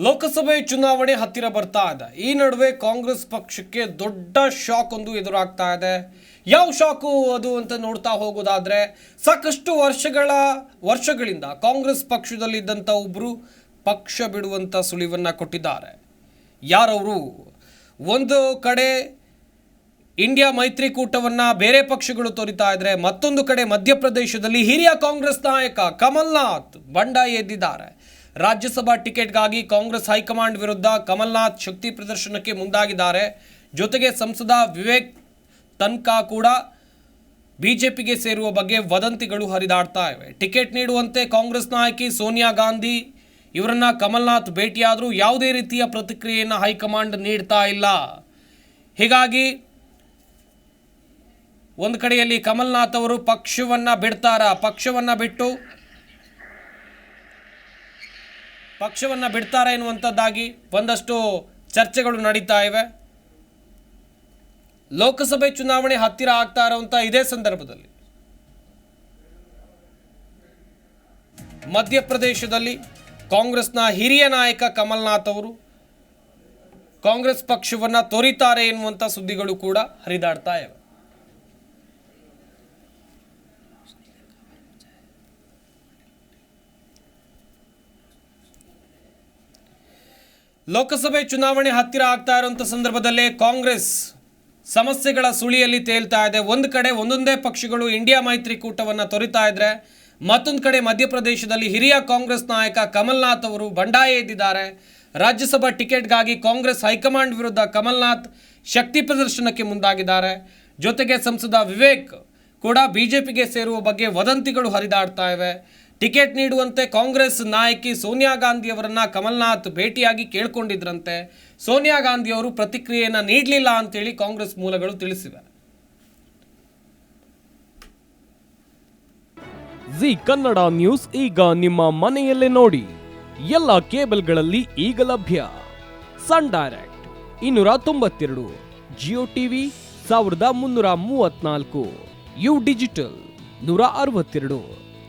ಲೋಕಸಭೆ ಚುನಾವಣೆ ಹತ್ತಿರ ಬರ್ತಾ ಇದೆ. ಈ ನಡುವೆ ಕಾಂಗ್ರೆಸ್ ಪಕ್ಷಕ್ಕೆ ದೊಡ್ಡ ಶಾಕ್ ಒಂದು ಎದುರಾಗ್ತಾ ಇದೆ. ಯಾವ ಶಾಕು ಅದು ಅಂತ ನೋಡ್ತಾ ಹೋಗೋದಾದ್ರೆ, ಸಾಕಷ್ಟು ವರ್ಷಗಳ, ವರ್ಷಗಳಿಂದ ಕಾಂಗ್ರೆಸ್ ಪಕ್ಷದಲ್ಲಿದ್ದಂಥ ಒಬ್ಬರು ಪಕ್ಷ ಬಿಡುವಂಥ ಸುಳಿವನ್ನ ಕೊಟ್ಟಿದ್ದಾರೆ. ಯಾರವರು? ಒಂದು ಕಡೆ ಇಂಡಿಯಾ ಮೈತ್ರಿಕೂಟವನ್ನ ಬೇರೆ ಪಕ್ಷಗಳು ತೋರಿತಾ ಇದ್ರೆ, ಮತ್ತೊಂದು ಕಡೆ ಮಧ್ಯಪ್ರದೇಶದಲ್ಲಿ ಹಿರಿಯ ಕಾಂಗ್ರೆಸ್ ನಾಯಕ ಕಮಲ್ನಾಥ್ ಬಂಡಾಯ ಎದ್ದಿದ್ದಾರೆ. ರಾಜ್ಯಸಭಾ ಟಿಕೆಟ್ಗಾಗಿ ಕಾಂಗ್ರೆಸ್ ಹೈಕಮಾಂಡ್ ವಿರುದ್ಧ ಕಮಲ್ನಾಥ್ ಶಕ್ತಿ ಪ್ರದರ್ಶನಕ್ಕೆ ಮುಂದಾಗಿದ್ದಾರೆ. ಜೊತೆಗೆ ಸಂಸದ ವಿವೇಕ್ ತನ್ಕಾ ಕೂಡ ಬಿಜೆಪಿಗೆ ಸೇರುವ ಬಗ್ಗೆ ವದಂತಿಗಳು ಹರಿದಾಡ್ತಾ ಇವೆ. ಟಿಕೆಟ್ ನೀಡುವಂತೆ ಕಾಂಗ್ರೆಸ್ ನಾಯಕಿ ಸೋನಿಯಾ ಗಾಂಧಿ ಇವರನ್ನ ಕಮಲ್ನಾಥ್ ಭೇಟಿಯಾದರೂ ಯಾವುದೇ ರೀತಿಯ ಪ್ರತಿಕ್ರಿಯೆಯನ್ನು ಹೈಕಮಾಂಡ್ ನೀಡ್ತಾ ಇಲ್ಲ. ಹೀಗಾಗಿ ಒಂದು ಕಡೆಯಲ್ಲಿ ಕಮಲ್ನಾಥ್ ಅವರು ಪಕ್ಷವನ್ನು ಬಿಡ್ತಾರ? ಪಕ್ಷವನ್ನು ಬಿಟ್ಟು ಪಕ್ಷವನ್ನ ಬಿಡ್ತಾರೆ ಎನ್ನುವಂಥದ್ದಾಗಿ ಒಂದಷ್ಟು ಚರ್ಚೆಗಳು ನಡೀತಾ ಇವೆ. ಲೋಕಸಭೆ ಚುನಾವಣೆ ಹತ್ತಿರ ಆಗ್ತಾ ಇರುವಂತ ಇದೇ ಸಂದರ್ಭದಲ್ಲಿ ಮಧ್ಯಪ್ರದೇಶದಲ್ಲಿ ಕಾಂಗ್ರೆಸ್ನ ಹಿರಿಯ ನಾಯಕ ಕಮಲ್ನಾಥ್ ಅವರು ಕಾಂಗ್ರೆಸ್ ಪಕ್ಷವನ್ನು ತೊರಿತಾರೆ ಎನ್ನುವಂಥ ಸುದ್ದಿಗಳು ಕೂಡ ಹರಿದಾಡ್ತಾ ಇವೆ. ಲೋಕಸಭೆ ಚುನಾವಣೆ ಹತ್ತಿರ ಆಗ್ತಾ ಇರುವಂಥ ಸಂದರ್ಭದಲ್ಲೇ ಕಾಂಗ್ರೆಸ್ ಸಮಸ್ಯೆಗಳ ಸುಳಿಯಲ್ಲಿ ತೇಲ್ತಾ ಇದೆ. ಒಂದು ಕಡೆ ಒಂದೊಂದೇ ಪಕ್ಷಗಳು ಇಂಡಿಯಾ ಮೈತ್ರಿಕೂಟವನ್ನು ತೊರಿತಾ ಇದ್ರೆ ಮತ್ತೊಂದು ಕಡೆ ಮಧ್ಯಪ್ರದೇಶದಲ್ಲಿ ಹಿರಿಯ ಕಾಂಗ್ರೆಸ್ ನಾಯಕ ಕಮಲ್ನಾಥ್ ಅವರು ಬಂಡಾಯ ಎದ್ದಿದ್ದಾರೆ. ರಾಜ್ಯಸಭಾ ಟಿಕೆಟ್ಗಾಗಿ ಕಾಂಗ್ರೆಸ್ ಹೈಕಮಾಂಡ್ ವಿರುದ್ಧ ಕಮಲ್ನಾಥ್ ಶಕ್ತಿ ಪ್ರದರ್ಶನಕ್ಕೆ ಮುಂದಾಗಿದ್ದಾರೆ. ಜೊತೆಗೆ ಸಂಸದ ವಿವೇಕ್ ಕೂಡ ಬಿಜೆಪಿಗೆ ಸೇರುವ ಬಗ್ಗೆ ವದಂತಿಗಳು ಹರಿದಾಡ್ತಾ ಇವೆ. ಟಿಕೆಟ್ ನೀಡುವಂತೆ ಕಾಂಗ್ರೆಸ್ ನಾಯಕಿ ಸೋನಿಯಾ ಗಾಂಧಿ ಅವರನ್ನ ಕಮಲ್ನಾಥ್ ಭೇಟಿಯಾಗಿ ಕೇಳ್ಕೊಂಡಿದ್ರಂತೆ. ಸೋನಿಯಾ ಗಾಂಧಿ ಅವರು ಪ್ರತಿಕ್ರಿಯೆಯನ್ನ ನೀಡಲಿಲ್ಲ ಅಂತೇಳಿ ಕಾಂಗ್ರೆಸ್ ಮೂಲಗಳು ತಿಳಿಸಿವೆ. ಜಿ ಕನ್ನಡ ನ್ಯೂಸ್ ಈಗ ನಿಮ್ಮ ಮನೆಯಲ್ಲೇ ನೋಡಿ. ಎಲ್ಲ ಕೇಬಲ್ಗಳಲ್ಲಿ ಈಗ ಲಭ್ಯ. ಸನ್ ಡೈರೆಕ್ಟ್ ಇನ್ನೂರ ತೊಂಬತ್ತೆರಡು, ಜಿಯೋ ಟಿವಿ ಸಾವಿರದ ಮುನ್ನೂರ ಮೂವತ್ನಾಲ್ಕು ಯು ಡಿಜಿಟಲ್ ನೂರ ಅರವತ್ತೆರಡು.